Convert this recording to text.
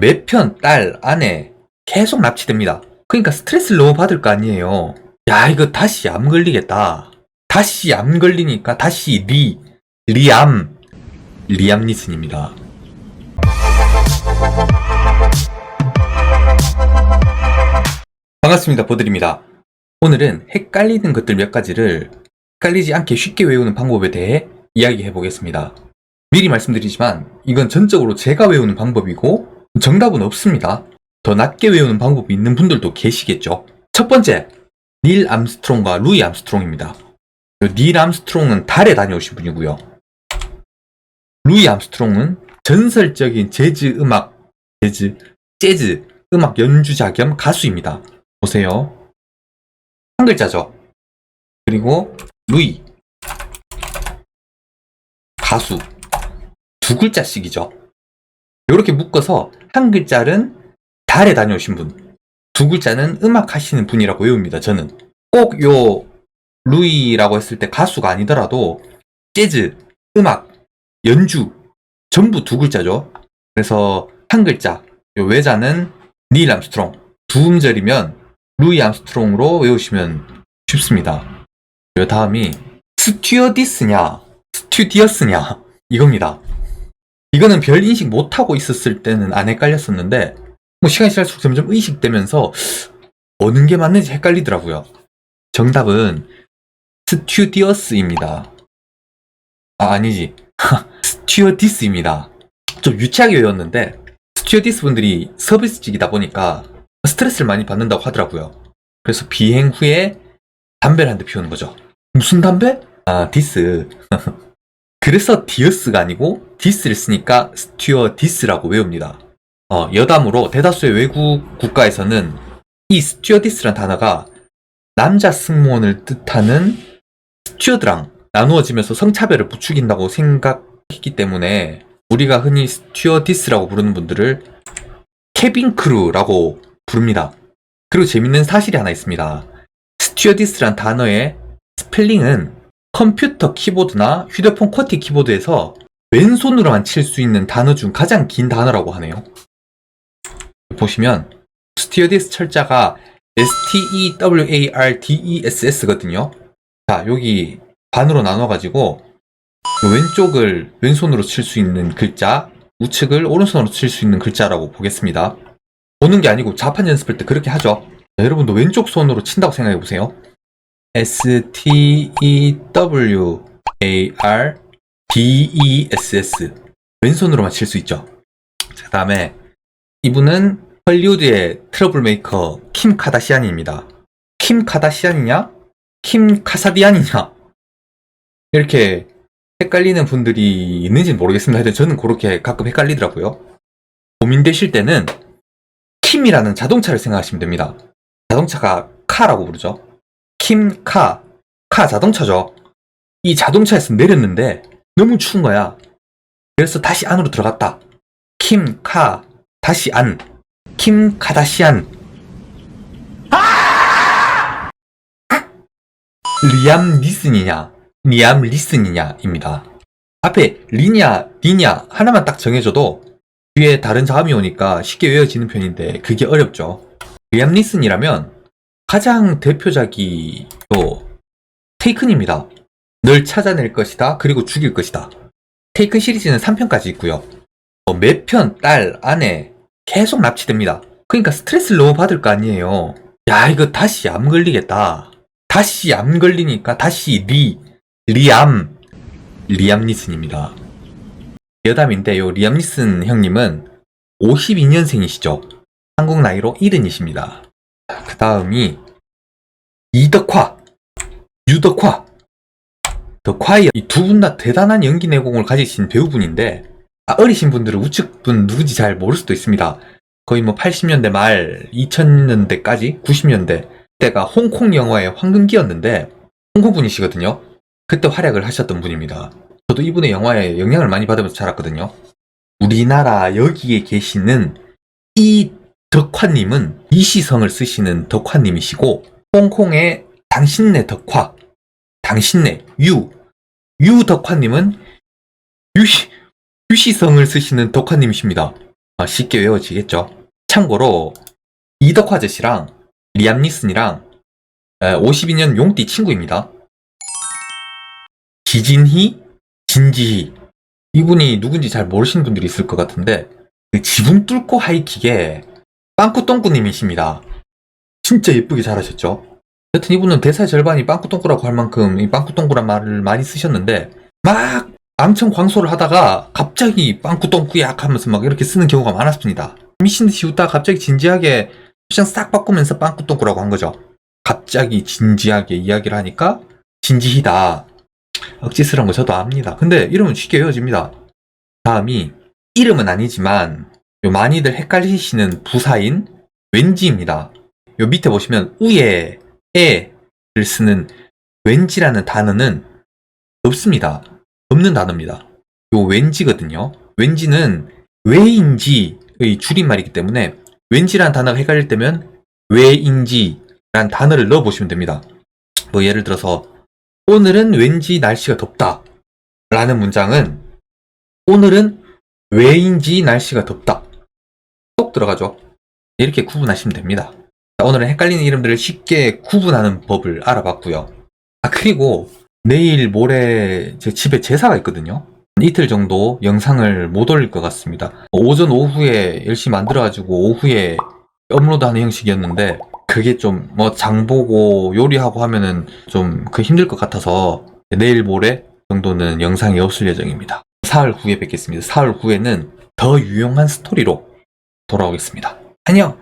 몇 편, 딸, 아내 계속 납치됩니다. 그러니까 스트레스를 너무 받을 거 아니에요. 야, 이거 다시 암 걸리겠다. 다시 암 걸리니까 다시 리, 리암, 리암 니슨입니다. 반갑습니다. 보드입니다. 오늘은 헷갈리는 것들 몇 가지를 헷갈리지 않게 쉽게 외우는 방법에 대해 이야기해 보겠습니다. 미리 말씀드리지만 이건 전적으로 제가 외우는 방법이고 정답은 없습니다. 더 낮게 외우는 방법이 있는 분들도 계시겠죠. 첫 번째, 닐 암스트롱과 루이 암스트롱입니다. 닐 암스트롱은 달에 다녀오신 분이고요. 루이 암스트롱은 전설적인 재즈 음악, 재즈, 재즈 음악 연주자 겸 가수입니다. 보세요. 한 글자죠. 그리고 루이 가수 두 글자씩이죠. 이렇게 묶어서 한 글자는 달에 다녀오신 분, 두 글자는 음악 하시는 분이라고 외웁니다. 저는 꼭 요 루이라고 했을 때 가수가 아니더라도 재즈, 음악, 연주 전부 두 글자죠. 그래서 한 글자 요 외자는 닐 암스트롱 두 음절이면 루이 암스트롱으로 외우시면 쉽습니다. 요 다음이 스튜어디스냐 스튜디어스냐 이겁니다. 이거는 별 인식 못하고 있었을 때는 안 헷갈렸었는데 뭐 시간이 지날수록 점점 의식되면서 어느 게 맞는지 헷갈리더라고요. 정답은 스튜디어스입니다. 아 아니지 스튜어디스입니다. 좀 유치하게 외웠는데 스튜어디스 분들이 서비스직이다 보니까 스트레스를 많이 받는다고 하더라고요. 그래서 비행 후에 담배를 한 대 피우는 거죠. 무슨 담배? 아 디스. 그래서 디어스가 아니고 디스를 쓰니까 스튜어디스라고 외웁니다. 어, 여담으로 대다수의 외국 국가에서는 이 스튜어디스란 단어가 남자 승무원을 뜻하는 스튜어드랑 나누어지면서 성차별을 부추긴다고 생각했기 때문에 우리가 흔히 스튜어디스라고 부르는 분들을 케빈 크루라고 부릅니다. 그리고 재밌는 사실이 하나 있습니다. 스튜어디스란 단어의 스펠링은 컴퓨터 키보드나 휴대폰 쿼티 키보드에서 왼손으로만 칠 수 있는 단어 중 가장 긴 단어라고 하네요. 보시면 스튜어디스 철자가 S-T-E-W-A-R-D-E-S-S거든요. 자, 여기 반으로 나눠가지고 요 왼쪽을 왼손으로 칠 수 있는 글자, 우측을 오른손으로 칠 수 있는 글자라고 보겠습니다. 보는 게 아니고 자판 연습할 때 그렇게 하죠. 자, 여러분도 왼쪽 손으로 친다고 생각해 보세요. S T E W A R D E S S 왼손으로만 칠수 있죠. 그 다음에 이분은 헐리우드의 트러블 메이커 킴 카다시안입니다. 킴 카다시안이냐? 킴 카사디안이냐? 이렇게 헷갈리는 분들이 있는지는 모르겠습니다. 하여튼 저는 그렇게 가끔 헷갈리더라고요. 고민되실 때는 킴이라는 자동차를 생각하시면 됩니다. 자동차가 카라고 부르죠. 킴 카, 카 자동차죠. 이 자동차에서 내렸는데 너무 추운 거야. 그래서 다시 안으로 들어갔다. 킴 카, 다시 안. 킴 카다시안. 리암 리슨이냐, 리암 리슨이냐입니다. 앞에 리냐, 니냐 하나만 딱 정해줘도 뒤에 다른 자음이 오니까 쉽게 외워지는 편인데 그게 어렵죠. 리암 리슨이라면 가장 대표작이 또 테이큰입니다. 널 찾아낼 것이다. 그리고 죽일 것이다. 테이큰 시리즈는 3편까지 있고요. 어, 몇 편, 딸, 아내 계속 납치됩니다. 그러니까 스트레스를 너무 받을 거 아니에요. 야 이거 다시 암 걸리겠다. 다시 암 걸리니까 다시 리, 리암, 리암 니슨입니다. 여담인데 요 리암 니슨 형님은 52년생이시죠. 한국 나이로 70이십니다. 그 다음이 이덕화, 유덕화, 덕화이 이두 분 다 대단한 연기 내공을 가지신 배우분인데 아, 어리신 분들은 우측분 누군지 잘 모를 수도 있습니다. 거의 뭐 80년대 말 2000년대까지 90년대 때가 홍콩 영화의 황금기였는데 홍콩 분이시거든요. 그때 활약을 하셨던 분입니다. 저도 이분의 영화에 영향을 많이 받으면서 자랐거든요. 우리나라 여기에 계시는 이 덕화님은 이시성을 쓰시는 덕화님이시고 홍콩의 당신네 덕화, 당신네 유, 유 덕화님은 유시, 유시성을 쓰시는 덕화님이십니다. 어, 쉽게 외워지겠죠. 참고로 이덕화 아저씨랑 리암 니슨이랑 52년 용띠 친구입니다. 지진희, 진지희 이분이 누군지 잘 모르시는 분들이 있을 것 같은데 그 지붕 뚫고 하이킥의 빵꾸똥꾸님이십니다. 진짜 예쁘게 잘하셨죠. 여튼 이분은 대사의 절반이 빵꾸똥꾸라고 할 만큼 이 빵꾸똥꾸란 말을 많이 쓰셨는데 막 왕청 광소를 하다가 갑자기 빵꾸똥꾸약 하면서 막 이렇게 쓰는 경우가 많았습니다. 미친 듯이 웃다가 갑자기 진지하게 표정 싹 바꾸면서 빵꾸똥꾸라고 한 거죠. 갑자기 진지하게 이야기를 하니까 진지히다. 억지스러운 거 저도 압니다. 근데 이름은 쉽게 외워집니다. 다음이 이름은 아니지만 요 많이들 헷갈리시는 부사인 왠지입니다. 요 밑에 보시면 우에 에를 쓰는 왠지라는 단어는 없습니다. 없는 단어입니다. 요 왠지거든요. 왠지는 왜인지의 줄임말이기 때문에 왠지라는 단어가 헷갈릴 때면 왜인지라는 단어를 넣어보시면 됩니다. 뭐 예를 들어서 오늘은 왠지 날씨가 덥다 라는 문장은 오늘은 왜인지 날씨가 덥다 쏙 들어가죠. 이렇게 구분하시면 됩니다. 자, 오늘은 헷갈리는 이름들을 쉽게 구분하는 법을 알아봤고요. 아 그리고 내일 모레 제 집에 제사가 있거든요. 이틀 정도 영상을 못 올릴 것 같습니다. 오전 오후에 열심히 만들어가지고 오후에 업로드하는 형식이었는데 그게 좀 뭐 장 보고 요리하고 하면은 좀 그 힘들 것 같아서 내일 모레 정도는 영상이 없을 예정입니다. 사흘 후에 뵙겠습니다. 사흘 후에는 더 유용한 스토리로 돌아오겠습니다. 안녕!